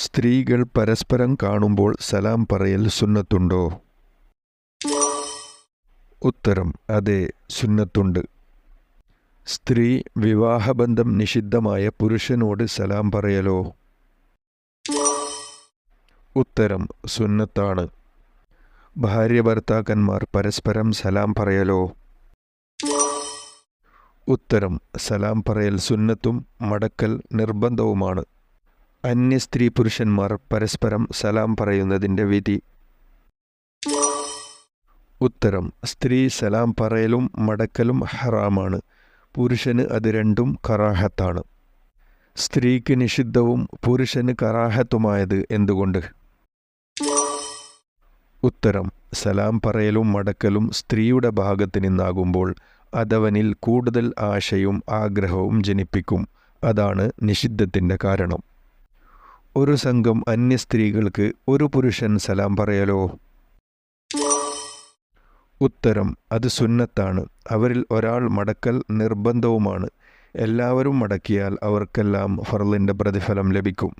സ്ത്രീകൾ പരസ്പരം കാണുമ്പോൾ സലാം പറയൽ സുന്നത്തുണ്ടോ? ഉത്തരം അതെ സുന്നത്തുണ്ട്. സ്ത്രീ വിവാഹബന്ധം നിഷിദ്ധമായ പുരുഷനോട് സലാം പറയലോ? ഉത്തരം സുന്നത്താണ്. ഭാര്യ ഭർത്താക്കന്മാർ പരസ്പരം സലാം പറയലോ? ഉത്തരം സലാം പറയൽ സുന്നത്തും മടക്കൽ നിർബന്ധവുമാണ്. അന്യ സ്ത്രീ പുരുഷന്മാർ പരസ്പരം സലാം പറയുന്നതിന്റെ വിധി. ഉത്തരം സ്ത്രീ സലാം പറയലും മടക്കലും ഹറാമാണ്. പുരുഷന് അത് രണ്ടും കറാഹത്താണ്. സ്ത്രീക്ക് നിഷിദ്ധവും പുരുഷന് കറാഹത്തുമായത് എന്തുകൊണ്ട്? ഉത്തരം സലാം പറയലും മടക്കലും സ്ത്രീയുടെ ഭാഗത്ത് നിന്നാകുമ്പോൾ അതവനിൽ കൂടുതൽ ആശയും ആഗ്രഹവും ജനിപ്പിക്കും. അതാണ് നിഷിദ്ധത്തിന്റെ കാരണം. ഒരു സംഘം അന്യ സ്ത്രീകൾക്ക് ഒരു പുരുഷൻ സലാം പറയലോ? ഉത്തരം അത് സുന്നത്താണ്. അവരിൽ ഒരാൾ മടക്കൽ നിർബന്ധവുമാണ്. എല്ലാവരും മടക്കിയാൽ അവർക്കെല്ലാം ഫർലിന്റെ പ്രതിഫലം ലഭിക്കും.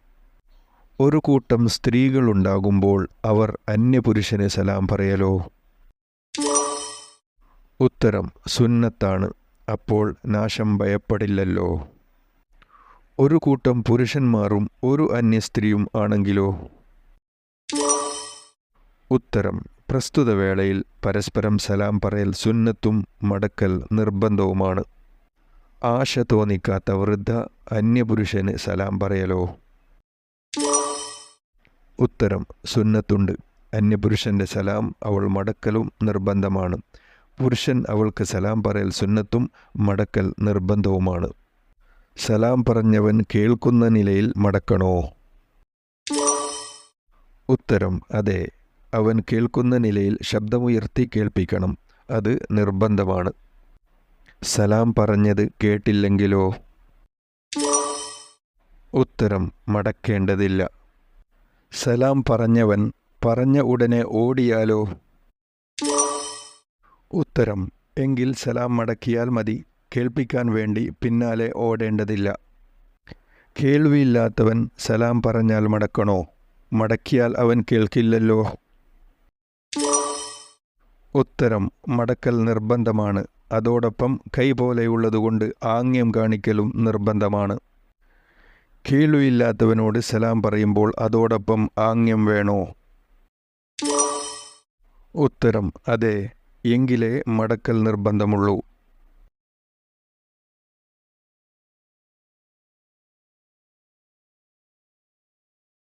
ഒരു കൂട്ടം സ്ത്രീകളുണ്ടാകുമ്പോൾ അവർ അന്യപുരുഷന് സലാം പറയലോ? ഉത്തരം സുന്നത്താണ്. അപ്പോൾ നാശം ഭയപ്പെടില്ലല്ലോ. ഒരു കൂട്ടം പുരുഷന്മാരും ഒരു അന്യ സ്ത്രീയും ആണെങ്കിലോ? ഉത്തരം. പ്രസ്തുത വേളയിൽ പരസ്പരം സലാം പറയൽ സുന്നത്തും മടക്കൽ നിർബന്ധവുമാണ്. ആശ തോന്നിക്കാത്ത വൃദ്ധ അന്യപുരുഷന് സലാം പറയലോ? ഉത്തരം. സുന്നത്തുണ്ട്. അന്യപുരുഷന്റെ സലാം അവൾ മടക്കലും നിർബന്ധമാണ്. പുരുഷൻ അവൾക്ക് സലാം പറയൽ സുന്നത്തും മടക്കൽ നിർബന്ധവുമാണ്. സലാം പറഞ്ഞവൻ കേൾക്കുന്ന നിലയിൽ മടക്കണോ? ഉത്തരം അതെ. അവൻ കേൾക്കുന്ന നിലയിൽ ശബ്ദമുയർത്തി കേൾപ്പിക്കണം. അത് നിർബന്ധമാണ്. സലാം പറഞ്ഞത് കേട്ടില്ലെങ്കിലോ? ഉത്തരം മടക്കേണ്ടതില്ല. സലാം പറഞ്ഞവൻ പറഞ്ഞ ഉടനെ ഓടിയാലോ? ഉത്തരം എങ്കിൽ സലാം മടക്കിയാൽ മതി. കേൾപ്പിക്കാൻ വേണ്ടി പിന്നാലെ ഓടേണ്ടതില്ല. കേൾവിയില്ലാത്തവൻ സലാം പറഞ്ഞാൽ മടക്കണോ? മടക്കിയാൽ അവൻ കേൾക്കില്ലല്ലോ. ഉത്തരം മടക്കൽ നിർബന്ധമാണ്. അതോടൊപ്പം കൈ പോലെയുള്ളതുകൊണ്ട് ആംഗ്യം കാണിക്കലും നിർബന്ധമാണ്. കേൾവിയില്ലാത്തവനോട് സലാം പറയുമ്പോൾ അതോടൊപ്പം ആംഗ്യം വേണോ? ഉത്തരം അതെ. എങ്കിലേ മടക്കൽ നിർബന്ധമുള്ളൂ.